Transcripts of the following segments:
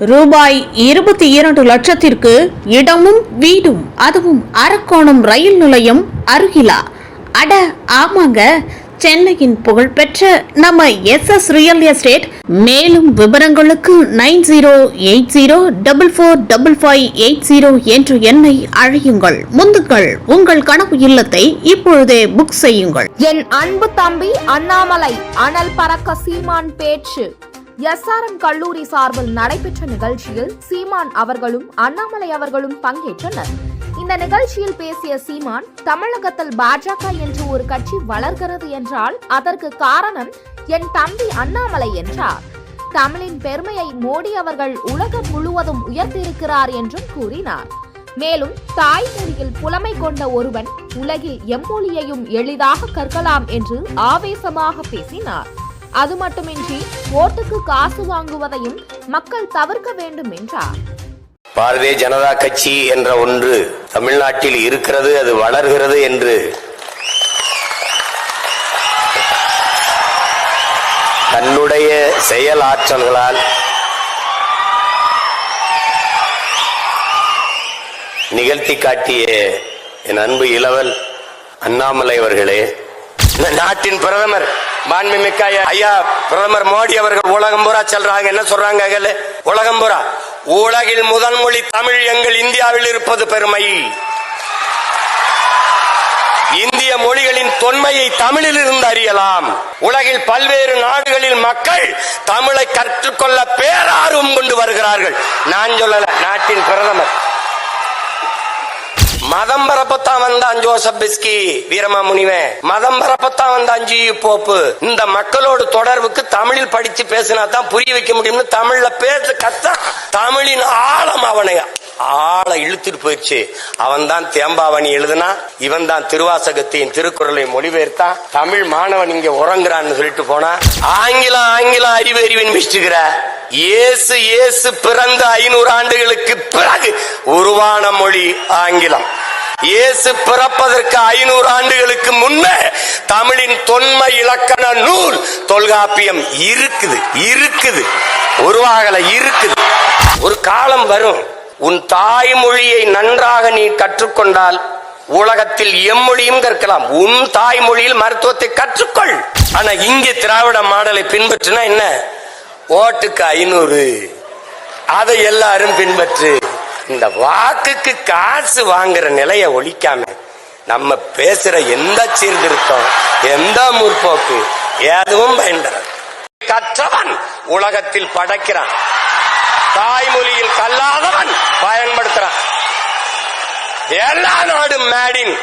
ரூபாய் இருபத்தி இரண்டு லட்சத்திற்கு இடமும் வீடும் அதுவும் அரக்கோணம் ரயில் நிலையம் அருகிலா. அட ஆமாங்க. சென்னையின் புகழ்பெற்ற நம்ம எஸ் எஸ் ரியல் எஸ்டேட் மேலும் விவரங்களுக்கு nine zero eight zero double four double five eight zero என்ற எண்ணை அழையுங்கள். முந்துங்கள் உங்கள் கனவு இல்லத்தை இப்பொழுதே புக் செய்யுங்கள். என் அன்பு தம்பி அண்ணாமலை அனல் பறக்க சீமான் பேச்சு. எஸ்ஆர்எம் கல்லூரி சார்பில் நடைபெற்ற நிகழ்ச்சியில் சீமான் அவர்களும் அண்ணாமலை அவர்களும் பங்கேற்றனர். இந்த நிகழ்ச்சியில் பேசிய சீமான் தமிழகத்தில் பாஜக என்று ஒரு கட்சி வளர்கிறது என்றால் அதற்கு காரணம் என் தம்பி அண்ணாமலை என்றார். தமிழின் பெருமையை மோடி அவர்கள் உலகம் முழுவதும் உயர்த்தியிருக்கிறார் என்றும் கூறினார். மேலும் தாய்மொழியில் புலமை கொண்ட ஒருவன் உலகில் எம்மொழியையும் எளிதாக கற்கலாம் என்று ஆவேசமாக பேசினார். அது மட்டுமின்றி ஓட்டுக்கு காசு வாங்குவதையும் மக்கள் தவிர்க்க வேண்டும் என்றார். பாரதிய ஜனதா கட்சி என்ற ஒன்று தமிழ்நாட்டில் இருக்கிறது அது வளர்கிறது என்று. தன்னுடைய செயல் ஆற்றல்களால் நிகழ்த்தி காட்டிய என் அன்பு இளவல் அண்ணாமலை அவர்களே இந்த நாட்டின் பிரதமர் மாண்புமிக்க ஐயா- பிரதமர் மோடி அவர்கள் உலகம் பூரா செல்றாங்க. என்ன சொல்றாங்க உலகம் பூரா. உலகில் முதல் மொழி தமிழ் எங்கள் இந்தியாவில் இருப்பது பெருமை. இந்திய மொழிகளின் தொன்மையை தமிழில் இருந்து அறியலாம். உலகில் பல்வேறு நாடுகளில் மக்கள் தமிழை கற்றுக்கொள்ள பேரார்வம் கொண்டு வருகிறார்கள். நான் சொல்லல நாட்டின் பிரதமர். மதம் பரப்பத்தான் வந்தான் ஜோசப் பிஸ்கி வீரமா முனிவன் மதம் பரப்பத்தான் வந்தான் ஜி போப்பு. இந்த மக்களோட தொடர்புக்கு தமிழில் படிச்சு பேசினா தான் புரிய வைக்க முடியும்னு தமிழ்ல பேச கத்தான் தமிழின் ஆழம் அவனையா. ஆளை இழுத்துட்டு போயிடுச்சு. அவன் தான் தேம்பாவணி எழுதுனா இவன் தான் திருவாசகத்தையும் திருக்குறளை மொழிபெயர்த்தான். தமிழ் மாணவன் இங்க உறங்குறான்னு சொல்லிட்டு போனா ஆங்கிலம் ஆங்கிலம் அறிவு அறிவின் மிஸ்டுகிற இயேசு இயேசு பிறந்த ஐநூறு ஆண்டுகளுக்கு பிறகு உருவான மொழி ஆங்கிலம். இயேசு பிறப்பதற்கு ஐநூறு ஆண்டுகளுக்கு முன்னே தமிழின் தொன்மை இலக்கண நூல் தொல்காப்பியம் இருக்குது இருக்குது. உருவாகல இருக்குது. ஒரு காலம் வரும். உன் தாய்மொழியை நன்றாக நீ கற்றுக்கொண்டால் உலகத்தில் எம்மொழியும் கற்கலாம். உன் தாய்மொழியில் மருத்துவத்தை கற்றுக்கொள். ஆனா இங்கே திராவிட மாடலை பின்பற்றினா என்ன? ஓட்டுக்கு ஐநூறு. அதை எல்லாரும் பின்பற்று. இந்த வாக்குக்கு காசு வாங்குற நிலையை ஒழிக்காம நம்ம பேசுற எந்த சீர்திருத்தம் எந்த முற்போக்கு எதுவும் பயன்படாது. கற்றவன் உலகத்தில் படைக்கிறான். தாய்மொழியில் கல்லாதவன் பயன்படுத்துறான். எல்லா நாடும் made in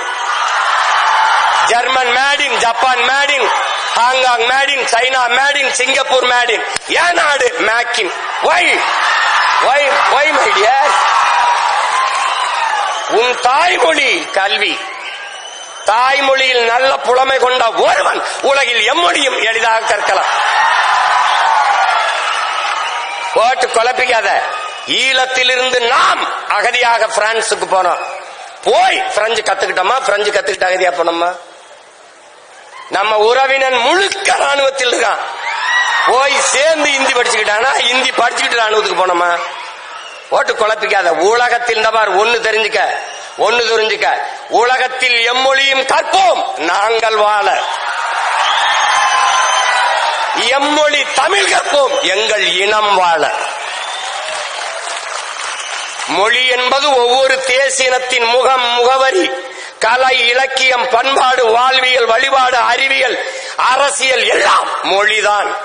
German made in Japan made in Hong Kong made in China made in Singapore made in ஏன் நாடு make in why why why my உன் தாய்மொழி கல்வி. தாய்மொழியில் நல்ல புலமை கொண்ட ஒருவன் உலகில் எம்மொழியும் எளிதாக கற்கலாம். போட்டு குழப்பிக்காத. ஈழத்திலிருந்து நாம் அகதியாக பிரான்சுக்கு போனோம். போய் பிரெஞ்சு கத்துக்கிட்டோமா? பிரெஞ்சு கத்துக்கிட்டு அகதியா போனோமா? நம்ம உறவினன் முழுக்க ராணுவத்தில் இருக்கான். போய் சேர்ந்து இந்தி படிச்சுக்கிட்டானா? இந்தி படிச்சுக்கிட்டு ராணுவத்துக்கு போனோமா? ஓட்டு குழப்பிக்காத. உலகத்தில் இந்த மாதிரி ஒண்ணு தெரிஞ்சுக்க. ஒண்ணு தெரிஞ்சுக்க. உலகத்தில் எம்மொழியும் கற்போம். நாங்கள் வாழ. எம்மொழி தமிழ் கற்போம் எங்கள் இனம் வாழ. மொழி என்பது ஒவ்வொரு தேசினத்தின் முகம் முகவரி. கலை இலக்கியம் பண்பாடு வாழ்வியல் வழிபாடு அறிவியல் அரசியல் எல்லாம் மொழிதான்.